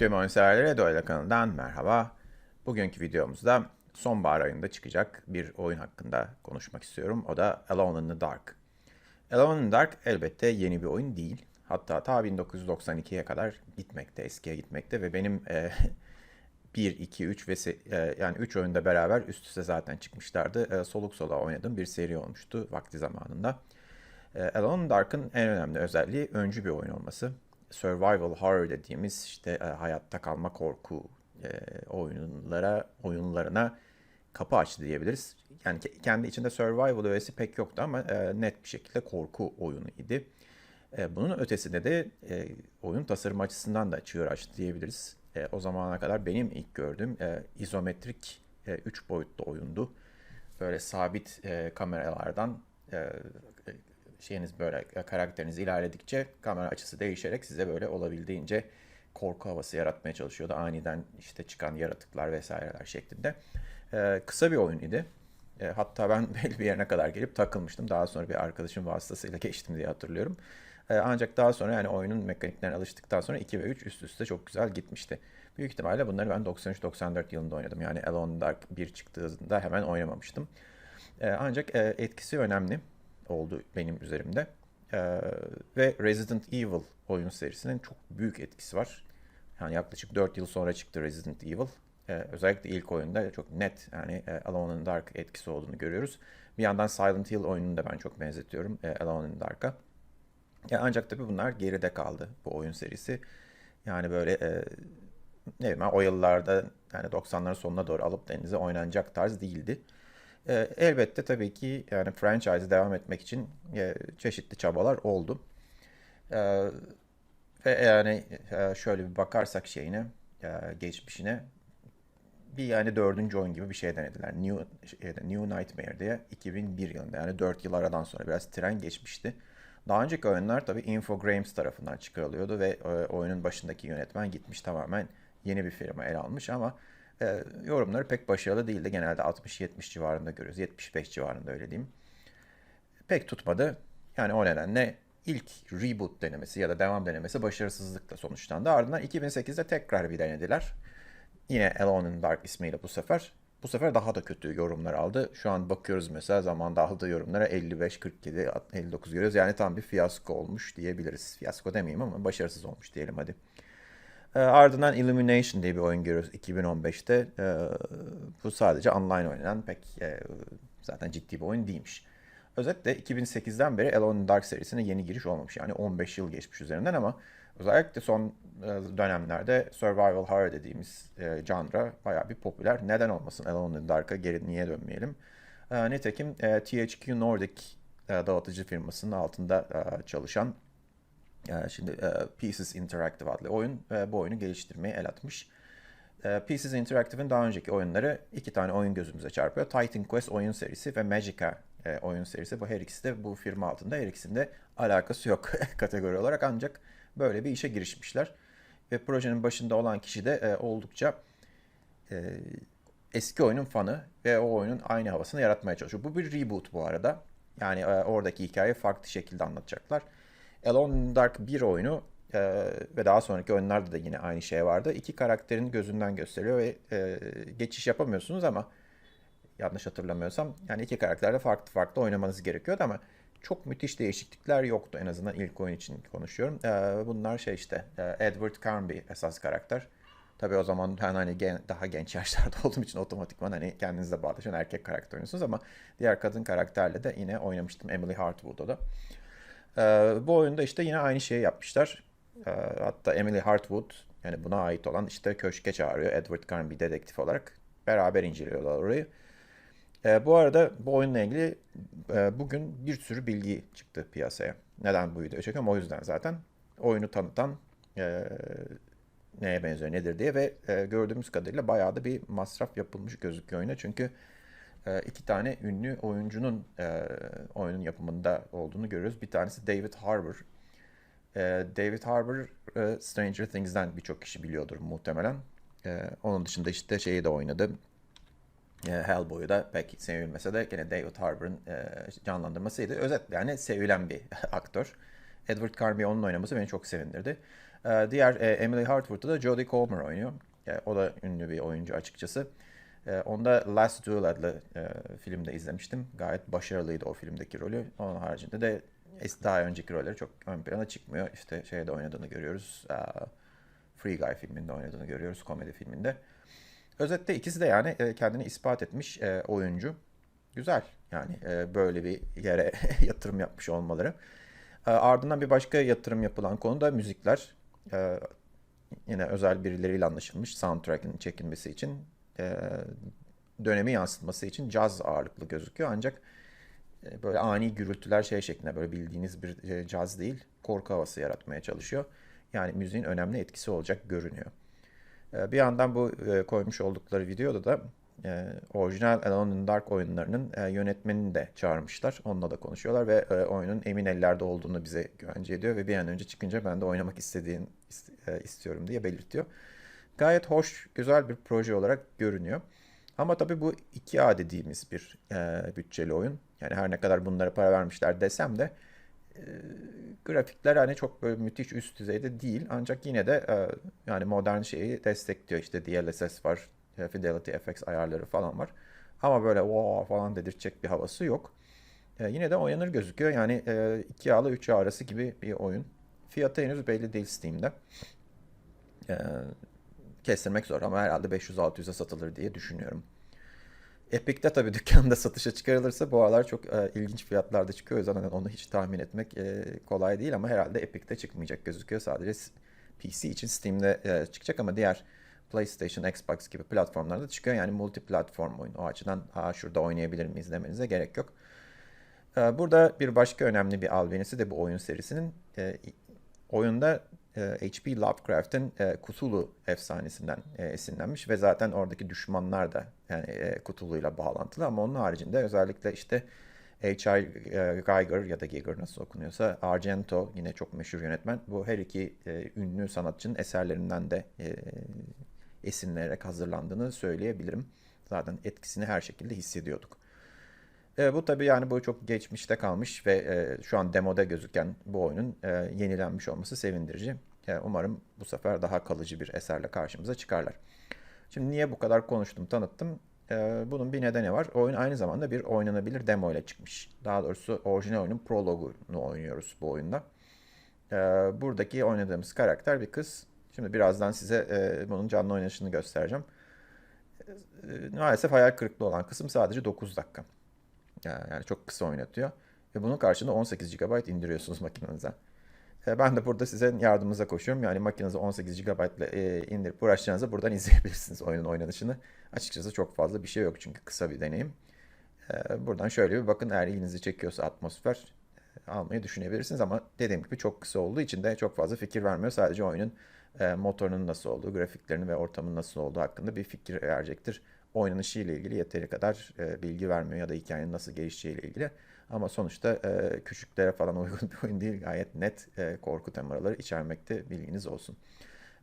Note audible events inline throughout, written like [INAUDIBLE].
Tüm oyun severlere Doyla kanalından merhaba. Bugünkü videomuzda sonbahar ayında çıkacak bir oyun hakkında konuşmak istiyorum. O da Alone in the Dark. Alone in the Dark elbette yeni bir oyun değil. Hatta ta 1992'ye kadar gitmekte, eskiye gitmekte ve benim e, 1, 2, 3 ve e, yani 3 oyunda beraber üst üste zaten çıkmışlardı. E, soluk soluğa oynadığım bir seri olmuştu vakti zamanında. E, Alone in the Dark'ın en önemli özelliği öncü bir oyun olması. Survival horror dediğimiz işte e, hayatta kalma korku e, oyunlara oyunlarına kapı açtı diyebiliriz. Yani ke- kendi içinde survival öğesi pek yoktu ama e, net bir şekilde korku oyunu idi. E, bunun ötesinde de e, oyun tasarım açısından da çığır açtı diyebiliriz. E, o zamana kadar benim ilk gördüğüm e, izometrik 3 boyutlu oyundu. Böyle sabit e, kameralardan e, e, şeyiniz böyle e, karakteriniz ilerledikçe kamera açısı değişerek size böyle olabildiğince korku havası yaratmaya çalışıyordu. Aniden işte çıkan yaratıklar vesaireler şeklinde. E, kısa bir oyun idi. E, hatta ben [LAUGHS] belli bir yerine kadar gelip takılmıştım. Daha sonra bir arkadaşım vasıtasıyla geçtim diye hatırlıyorum. E, ancak daha sonra yani oyunun mekaniklerine alıştıktan sonra 2 ve 3 üst üste çok güzel gitmişti. Büyük ihtimalle bunları ben 93-94 yılında oynadım. Yani Alone Dark 1 çıktığında hemen oynamamıştım. E, ancak e, etkisi önemli oldu benim üzerimde. E, ve Resident Evil oyun serisinin çok büyük etkisi var. Yani yaklaşık 4 yıl sonra çıktı Resident Evil. E, özellikle ilk oyunda çok net yani e, Alone in Dark etkisi olduğunu görüyoruz. Bir yandan Silent Hill oyununu da ben çok benzetiyorum e, Alone in Dark'a. Ya ancak tabii bunlar geride kaldı bu oyun serisi. Yani böyle e, ne bileyim o yıllarda yani 90'ların sonuna doğru alıp denize oynanacak tarz değildi. E, elbette tabii ki yani franchise devam etmek için e, çeşitli çabalar oldu. E, ve yani e, şöyle bir bakarsak şeyine, e, geçmişine bir yani dördüncü oyun gibi bir şey denediler. New, şeyde, New Nightmare diye 2001 yılında yani 4 yıl aradan sonra biraz tren geçmişti. Daha önceki oyunlar tabii Infogrames tarafından çıkarılıyordu ve oyunun başındaki yönetmen gitmiş tamamen yeni bir firma ele almış ama e, yorumları pek başarılı değildi. Genelde 60-70 civarında görüyoruz. 75 civarında öyle diyeyim. Pek tutmadı. Yani o nedenle ilk reboot denemesi ya da devam denemesi başarısızlıkla sonuçlandı. Ardından 2008'de tekrar bir denediler. Yine the Dark ismiyle bu sefer. Bu sefer daha da kötü yorumlar aldı. Şu an bakıyoruz mesela zamanda aldığı yorumlara 55, 47, 59 görüyoruz. Yani tam bir fiyasko olmuş diyebiliriz. Fiyasko demeyeyim ama başarısız olmuş diyelim hadi. E, ardından Illumination diye bir oyun görüyoruz 2015'te. E, bu sadece online oynanan pek e, zaten ciddi bir oyun değilmiş. Özetle 2008'den beri Alone in Dark serisine yeni giriş olmamış. Yani 15 yıl geçmiş üzerinden ama özellikle son e, dönemlerde survival horror dediğimiz e, genre bayağı bir popüler. Neden olmasın Alone in Dark'a geri niye dönmeyelim? E, nitekim e, THQ Nordic e, dağıtıcı firmasının altında e, çalışan şimdi e, Pieces Interactive adlı oyun e, bu oyunu geliştirmeye el atmış. E, Pieces Interactive'in daha önceki oyunları iki tane oyun gözümüze çarpıyor. Titan Quest oyun serisi ve Magica oyun serisi. Bu her ikisi de bu firma altında. Her ikisinde alakası yok [LAUGHS] kategori olarak ancak böyle bir işe girişmişler. Ve projenin başında olan kişi de oldukça eski oyunun fanı ve o oyunun aynı havasını yaratmaya çalışıyor. Bu bir reboot bu arada. Yani oradaki hikayeyi farklı şekilde anlatacaklar. Alone in the Dark 1 oyunu e, ve daha sonraki oyunlarda da yine aynı şey vardı. İki karakterin gözünden gösteriyor ve e, geçiş yapamıyorsunuz ama yanlış hatırlamıyorsam yani iki karakterde farklı farklı oynamanız gerekiyordu ama çok müthiş değişiklikler yoktu en azından ilk oyun için konuşuyorum. E, bunlar şey işte e, Edward Carnby esas karakter. Tabii o zaman ben hani gen, daha genç yaşlarda [LAUGHS] olduğum için otomatikman hani kendinizle bağdaşan erkek karakter oynuyorsunuz ama diğer kadın karakterle de yine oynamıştım Emily Hartwood'da da. Ee, bu oyunda işte yine aynı şeyi yapmışlar. Ee, hatta Emily Hartwood yani buna ait olan işte köşke çağırıyor Edward Carnby dedektif olarak. Beraber inceliyorlar orayı. Ee, bu arada bu oyunla ilgili e, bugün bir sürü bilgi çıktı piyasaya. Neden bu videoyu çekiyorum? O yüzden zaten oyunu tanıtan e, neye benziyor nedir diye ve e, gördüğümüz kadarıyla bayağı da bir masraf yapılmış gözüküyor oyuna. Çünkü iki tane ünlü oyuncunun e, oyunun yapımında olduğunu görüyoruz. Bir tanesi David Harbour. E, David Harbour e, Stranger Things'den birçok kişi biliyordur muhtemelen. E, onun dışında işte şeyi de oynadı. Hellboy'u da pek sevilmese de gene David Harbour'ın e, canlandırmasıydı. Özetle yani sevilen bir [LAUGHS] aktör. Edward Carnby onun oynaması beni çok sevindirdi. Ee, diğer Emily Hartford'da da Jodie Comer oynuyor. O da ünlü bir oyuncu açıkçası. Ee, onda Last Duel adlı e, filmde izlemiştim. Gayet başarılıydı o filmdeki rolü. Onun haricinde de daha önceki rolleri çok ön plana çıkmıyor. İşte şeyde oynadığını görüyoruz. Aa, Free Guy filminde oynadığını görüyoruz, komedi filminde. Özetle ikisi de yani e, kendini ispat etmiş e, oyuncu. Güzel yani e, böyle bir yere [LAUGHS] yatırım yapmış olmaları. E, Ardından bir başka yatırım yapılan konu da müzikler. E, Yine özel birileriyle anlaşılmış soundtrack'in çekilmesi için e, dönemi yansıtması için caz ağırlıklı gözüküyor. Ancak e, böyle ani gürültüler şey şeklinde böyle bildiğiniz bir e, caz değil, korku havası yaratmaya çalışıyor. Yani müziğin önemli etkisi olacak görünüyor. E, Bir yandan bu e, koymuş oldukları videoda da e, orijinal Alone in Dark oyunlarının e, yönetmenini de çağırmışlar. Onunla da konuşuyorlar ve e, oyunun emin ellerde olduğunu bize güvence ediyor ve bir an önce çıkınca ben de oynamak istediğim ist- e, istiyorum diye belirtiyor. Gayet hoş, güzel bir proje olarak görünüyor. Ama tabii bu 2A dediğimiz bir e, bütçeli oyun. Yani her ne kadar bunlara para vermişler desem de grafikler hani çok böyle müthiş üst düzeyde değil ancak yine de e, yani modern şeyi destekliyor işte DLSS var, e, Fidelity FX ayarları falan var. Ama böyle wow falan dedirtecek bir havası yok. E, yine de oynanır gözüküyor. Yani e, 2A ile 3A arası gibi bir oyun. Fiyatı henüz belli değil Steam'de. E, kestirmek zor ama herhalde 500-600'e satılır diye düşünüyorum. Epic'te tabii [LAUGHS] dükkanda satışa çıkarılırsa bu aralar çok e, ilginç fiyatlarda çıkıyor. O yüzden hani onu hiç tahmin etmek e, kolay değil ama herhalde Epic'te çıkmayacak gözüküyor. Sadece PC için Steam'de e, çıkacak ama diğer PlayStation, Xbox gibi platformlarda çıkıyor. Yani multi platform oyun. O açıdan Aa, şurada oynayabilir miyiz demenize gerek yok. E, Burada bir başka önemli bir albenisi de bu oyun serisinin e, oyunda H.P. Lovecraft'ın e, Cthulhu efsanesinden e, esinlenmiş ve zaten oradaki düşmanlar da yani e, bağlantılı ama onun haricinde özellikle işte H.I. e, Geiger ya da Giger nasıl okunuyorsa Argento yine çok meşhur yönetmen. Bu her iki e, ünlü sanatçının eserlerinden de e, esinlenerek hazırlandığını söyleyebilirim. Zaten etkisini her şekilde hissediyorduk. E, bu tabii yani bu çok geçmişte kalmış ve e, şu an demoda gözüken bu oyunun e, yenilenmiş olması sevindirici. E, umarım bu sefer daha kalıcı bir eserle karşımıza çıkarlar. Şimdi niye bu kadar konuştum, tanıttım? E, bunun bir nedeni var. Oyun aynı zamanda bir oynanabilir demo ile çıkmış. Daha doğrusu orijinal oyunun prologunu oynuyoruz bu oyunda. E, buradaki oynadığımız karakter bir kız. Şimdi birazdan size e, bunun canlı oynanışını göstereceğim. E, maalesef hayal kırıklığı olan kısım sadece 9 dakika. Ya- Yani çok kısa oynatıyor. Ve bunun karşılığında 18 GB indiriyorsunuz [LAUGHS] makinenize. E, Ben de burada sizin yardımınıza koşuyorum. Yani makinenize 18 GB ile e, indirip uğraşacağınızı buradan [LAUGHS] izleyebilirsiniz oyunun oynanışını. Açıkçası çok fazla bir şey yok çünkü kısa bir deneyim. E, Buradan şöyle bir bakın eğer ilginizi çekiyorsa atmosfer almayı düşünebilirsiniz ama dediğim gibi çok kısa olduğu için de çok fazla fikir vermiyor. Sadece oyunun motorunun nasıl olduğu, grafiklerinin ve ortamın nasıl olduğu hakkında bir fikir verecektir. Oynanışı ile ilgili yeteri kadar e, bilgi vermiyor ya da hikayenin nasıl gelişeceği ile ilgili. Ama sonuçta e, küçüklere falan [LAUGHS] uygun bir oyun değil. Gayet net e, korku temaları içermekte bilginiz olsun.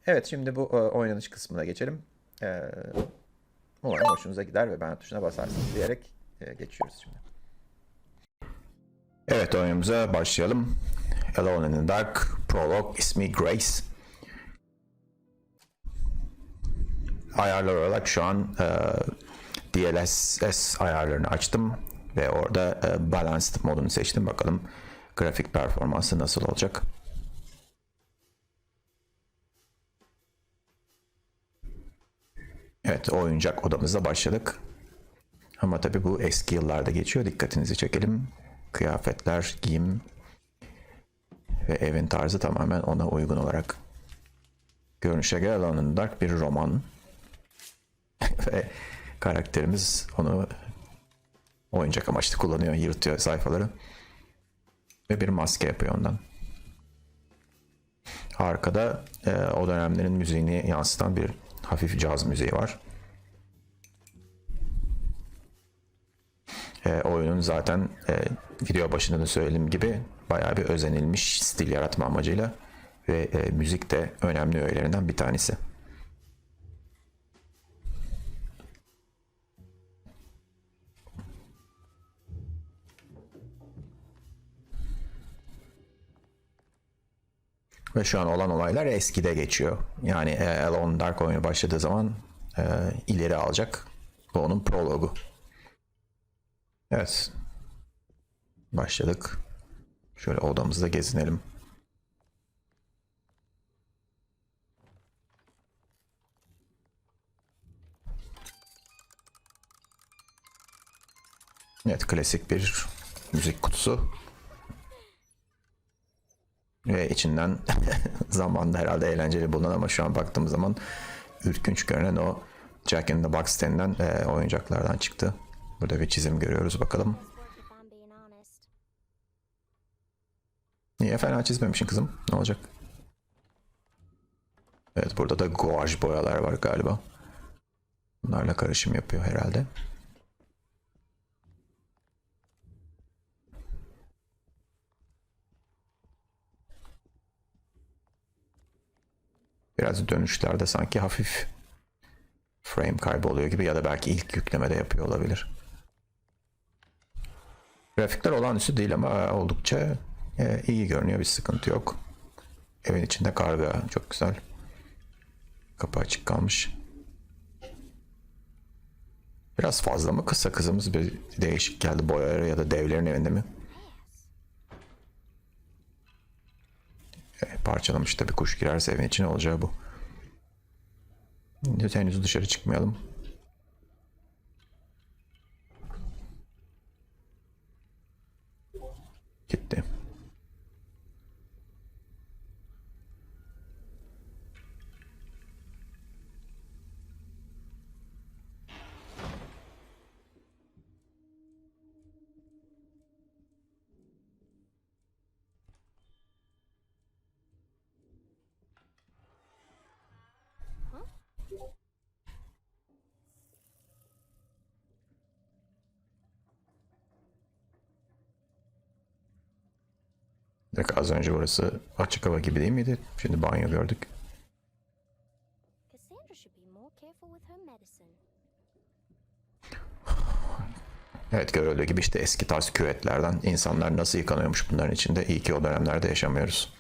Evet şimdi bu e, oynanış kısmına geçelim. E, umarım hoşunuza gider ve beğen tuşuna basarsınız diyerek e, geçiyoruz şimdi. Evet oyunumuza başlayalım. Alone in the Dark Prologue ismi Grace. Ayarlar olarak şu an e, DLSS ayarlarını açtım ve orada e, Balanced modunu seçtim. Bakalım grafik performansı nasıl olacak. Evet oyuncak odamızda başladık. Ama tabii bu eski yıllarda geçiyor. Dikkatinizi çekelim. Kıyafetler, giyim ve evin tarzı tamamen ona uygun olarak. Görünüşe göre Dark bir roman. [LAUGHS] ve karakterimiz onu oyuncak amaçlı kullanıyor, yırtıyor sayfaları. Ve bir maske yapıyor ondan. Arkada e, o dönemlerin müziğini yansıtan bir hafif caz müziği var. E, oyunun zaten e, video başında da söylediğim gibi bayağı bir özenilmiş stil yaratma amacıyla ve e, müzik de önemli öğelerinden bir tanesi. Ve şu an olan olaylar eskide geçiyor. Yani e, Alone in Dark oyunu başladığı zaman e, ileri alacak. Bu onun prologu. Evet. Başladık. Şöyle odamızda gezinelim. Evet klasik bir müzik kutusu. Ve içinden [LAUGHS] zamanında herhalde eğlenceli bulunan ama şu an baktığım zaman ürkünç görünen o Jack in the Box denilen e, oyuncaklardan çıktı. Burada bir çizim görüyoruz bakalım. Niye fena çizmemişsin kızım? Ne olacak? Evet burada da gouache boyalar var galiba. Bunlarla karışım yapıyor herhalde. Biraz dönüşlerde sanki hafif frame kayboluyor gibi ya da belki ilk yüklemede yapıyor olabilir. Grafikler olağanüstü değil ama oldukça e, iyi görünüyor. Bir sıkıntı yok. Evin içinde karga çok güzel. Kapı açık kalmış. Biraz fazla mı kısa kızımız bir değişik geldi boyaları ya da devlerin evinde mi? Parçalamış da bir kuş girerse evin içine olacağı bu. Henüz dışarı çıkmayalım. Gitti. Bir dakika, az önce burası açık hava gibi değil miydi? Şimdi banyo gördük. Evet görüldüğü gibi işte eski tarz küvetlerden insanlar nasıl yıkanıyormuş bunların içinde. İyi ki o dönemlerde yaşamıyoruz.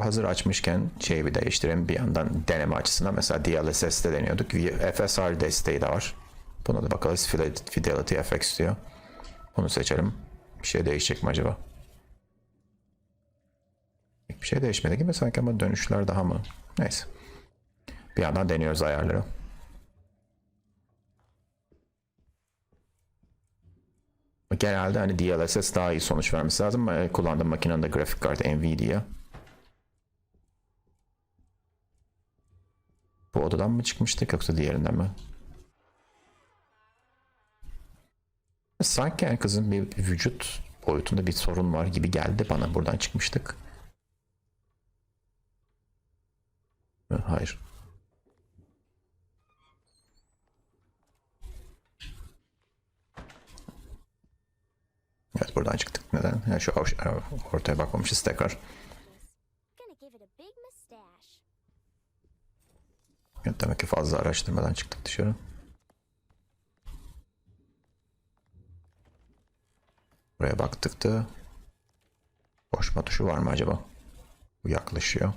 Hazır açmışken şeyi bir değiştirelim bir yandan deneme açısından mesela DLSS'de deniyorduk. FSR desteği de var. Buna da bakalım Fidelity FX diyor. Bunu seçelim. Bir şey değişecek mi acaba? Bir şey değişmedi gibi sanki ama dönüşler daha mı? Neyse. Bir yandan deniyoruz ayarları. Genelde hani DLSS daha iyi sonuç vermesi lazım. ama Kullandığım makinenin de grafik kartı Nvidia. Bu odadan mı çıkmıştık yoksa diğerinden mi? Sanki yani kızın bir vücut boyutunda bir sorun var gibi geldi bana. Buradan çıkmıştık. Hayır. Evet buradan çıktık. Neden? Yani şu ortaya bakmamışız tekrar. Gonna give it a big mustache. Evet, demek ki fazla araştırmadan çıktık dışarı. Buraya baktık da koşma tuşu var mı acaba? Bu yaklaşıyor.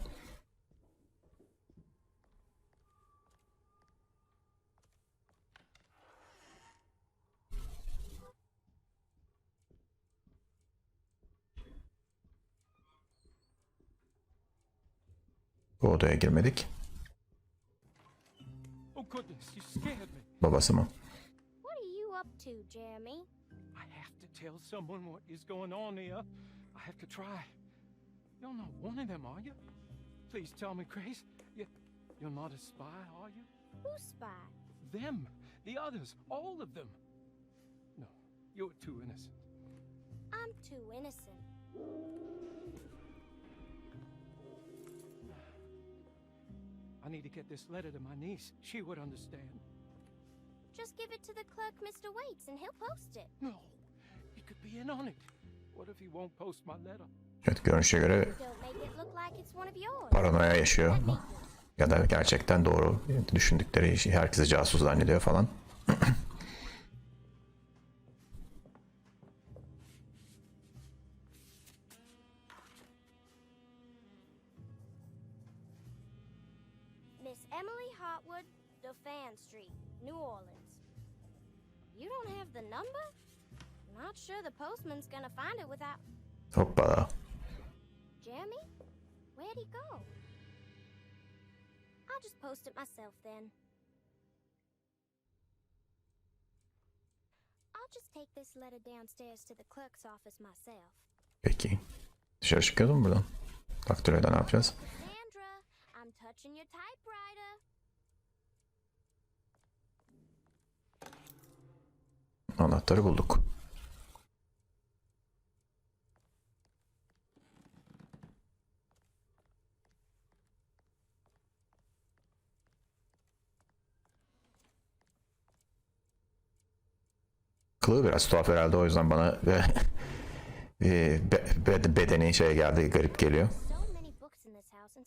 Bu odaya girmedik. Babası mı? What are you up to, Jeremy? I have to tell someone what is going on here. I have to try. You're not one of them, are you? Please tell me, Grace. You, you're not a spy, are you? Who's spy? Them, the others, all of them. No, you're too innocent. I'm too innocent. I need to get this letter to my niece. She would understand. Just give it to the clerk, Mr. Waits, and he'll post it. No, he could be in on it. What if he won't post my letter? Evet görünüşe göre Don't make it look like it's paranoya yaşıyor. Ya da gerçekten doğru düşündükleri işi herkesi casus zannediyor falan. [CLEARS THROAT] Not sure the postman's gonna find it without. Hoppala. Jeremy? Where'd he go? I'll just post it myself then. I'll just take this letter downstairs to the clerk's office myself. Peki. Dışarı çıkıyordun mu buradan? Daktiloyla ne yapacağız? Sandra, I'm touching your typewriter. Anahtarı bulduk. Kılığı biraz tuhaf herhalde. O yüzden bana [LAUGHS] e, be- be- bedeni şeye geldi garip geliyor. So many books in this house and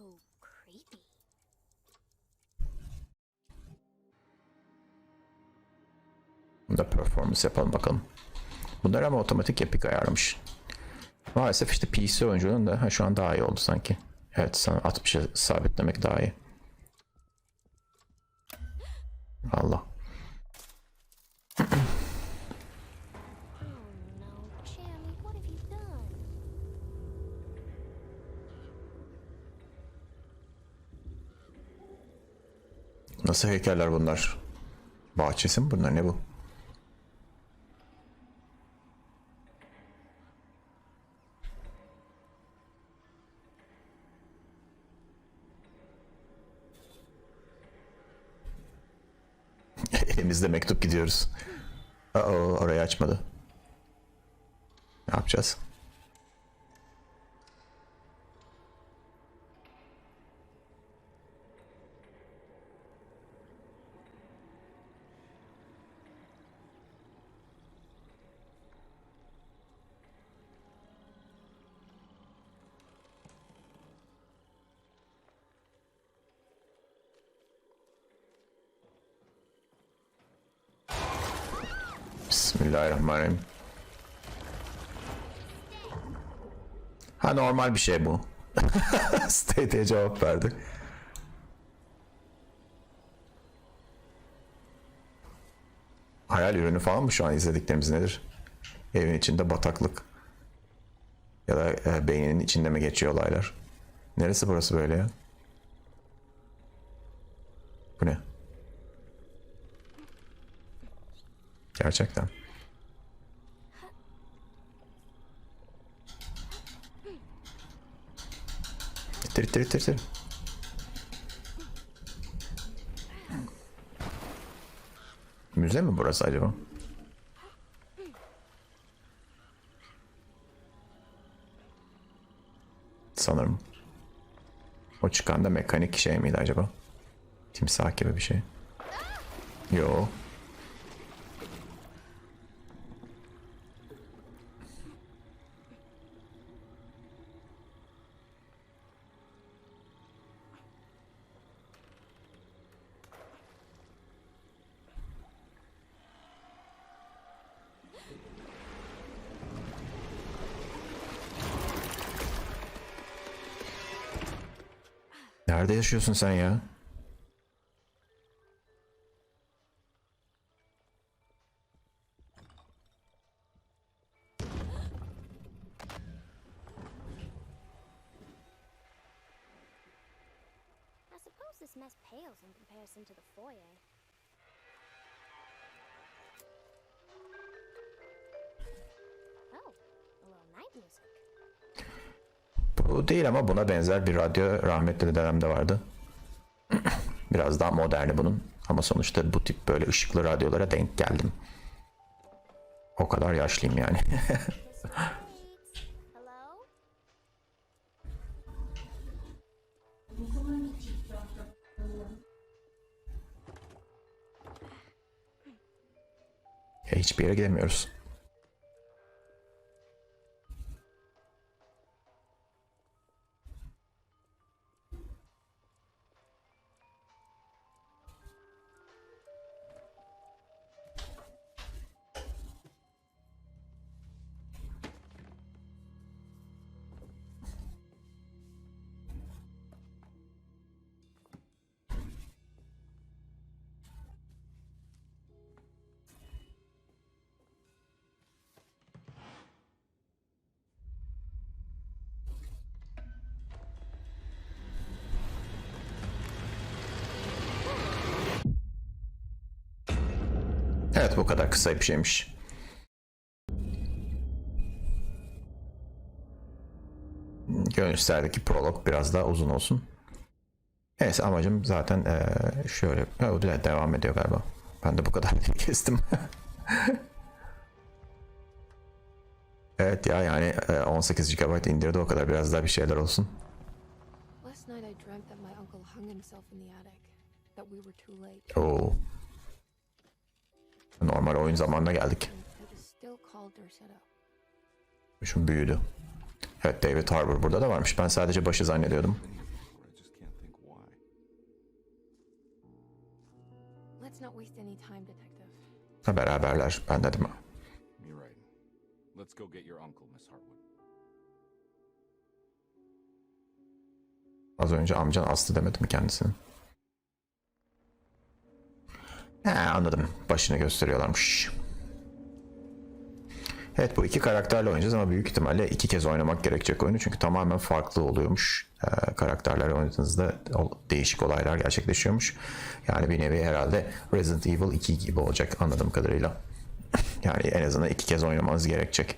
so creepy. Bunda performance yapalım bakalım. Bunlar ama otomatik Epic ayarlamış. Maalesef işte PC oyuncunun da ha, şu an daha iyi oldu sanki. Evet sana 60'a sabitlemek daha iyi. Nasıl heykeller bunlar? Bahçesi mi bunlar ne bu? [LAUGHS] Elimizde mektup gidiyoruz. Aa, orayı açmadı. Ne yapacağız? Bismillahirrahmanirrahim. Ha normal bir şey bu. [LAUGHS] Stay diye cevap verdi. Hayal ürünü falan mı şu an izlediklerimiz nedir? Evin içinde bataklık. Ya da e, beyninin içinde mi geçiyor olaylar? Neresi burası böyle ya? Bu ne? Gerçekten. İttir ittir ittir ittir. Müze mi burası acaba? Sanırım. O çıkan da mekanik şey miydi acaba? Timsah gibi bir şey. Yo. Nerede yaşıyorsun sen ya? I suppose this mess pales in comparison to the foyer. Değil ama buna benzer bir radyo rahmetli dedemde vardı. [CLEARS THROAT] Biraz daha moderni bunun. Ama sonuçta bu tip böyle ışıklı radyolara denk geldim. O kadar yaşlıyım yani. [LAUGHS] Hiçbir yere gidemiyoruz. Evet bu kadar kısa bir şeymiş. Gönüllülerdeki prolog biraz daha uzun olsun. Neyse amacım zaten eee, şöyle ha, o devam ediyor galiba. Ben de bu kadar [LAUGHS] kestim. [LAUGHS] evet ya yani eee, 18 GB indirdi o kadar biraz daha bir şeyler olsun. Last Normal oyun zamanına geldik. And it was still called Dorsetto. Şu büyüdü. Evet David Harbour burada da varmış. Ben sadece başı zannediyordum. Ha, beraberler. Ben dedim. Let's go get your uncle, Miss Hartwood. Az önce amcan Aslı demedim mi kendisini? He anladım. Başını gösteriyorlarmış. Evet bu iki karakterle oynayacağız ama büyük ihtimalle iki kez oynamak gerekecek oyunu. Çünkü tamamen farklı oluyormuş. Ee, karakterlerle oynadığınızda değişik olaylar gerçekleşiyormuş. Yani bir nevi herhalde Resident Evil 2 gibi olacak anladığım kadarıyla. [LAUGHS] Yani en azından iki kez oynamanız gerekecek.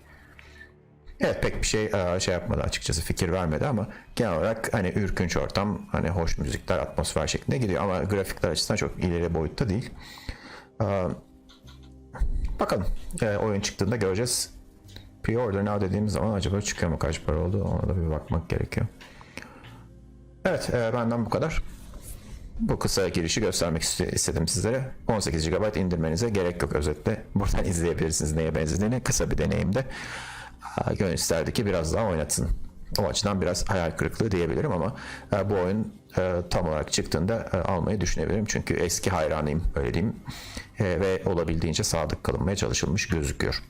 Evet pek bir şey e, şey yapmadı açıkçası fikir vermedi ama genel olarak hani ürkünç ortam hani hoş müzikler atmosfer şeklinde gidiyor ama grafikler açısından çok ileri boyutta değil. Ee, Bakalım e, oyun çıktığında göreceğiz. Pre-order now dediğimiz zaman acaba çıkıyor mu kaç para oldu ona da bir bakmak gerekiyor. Evet e, benden bu kadar. Bu kısa girişi göstermek iste- istedim sizlere. 18 GB indirmenize gerek yok özetle. Buradan [LAUGHS] izleyebilirsiniz neye benzediğini. Kısa bir deneyimde. Gönül isterdi ki biraz daha oynatsın. O açıdan biraz hayal kırıklığı diyebilirim ama e, bu oyun e, tam olarak çıktığında e, almayı düşünebilirim. Çünkü eski hayranıyım öyle diyeyim. Ve olabildiğince sadık kalınmaya çalışılmış gözüküyor.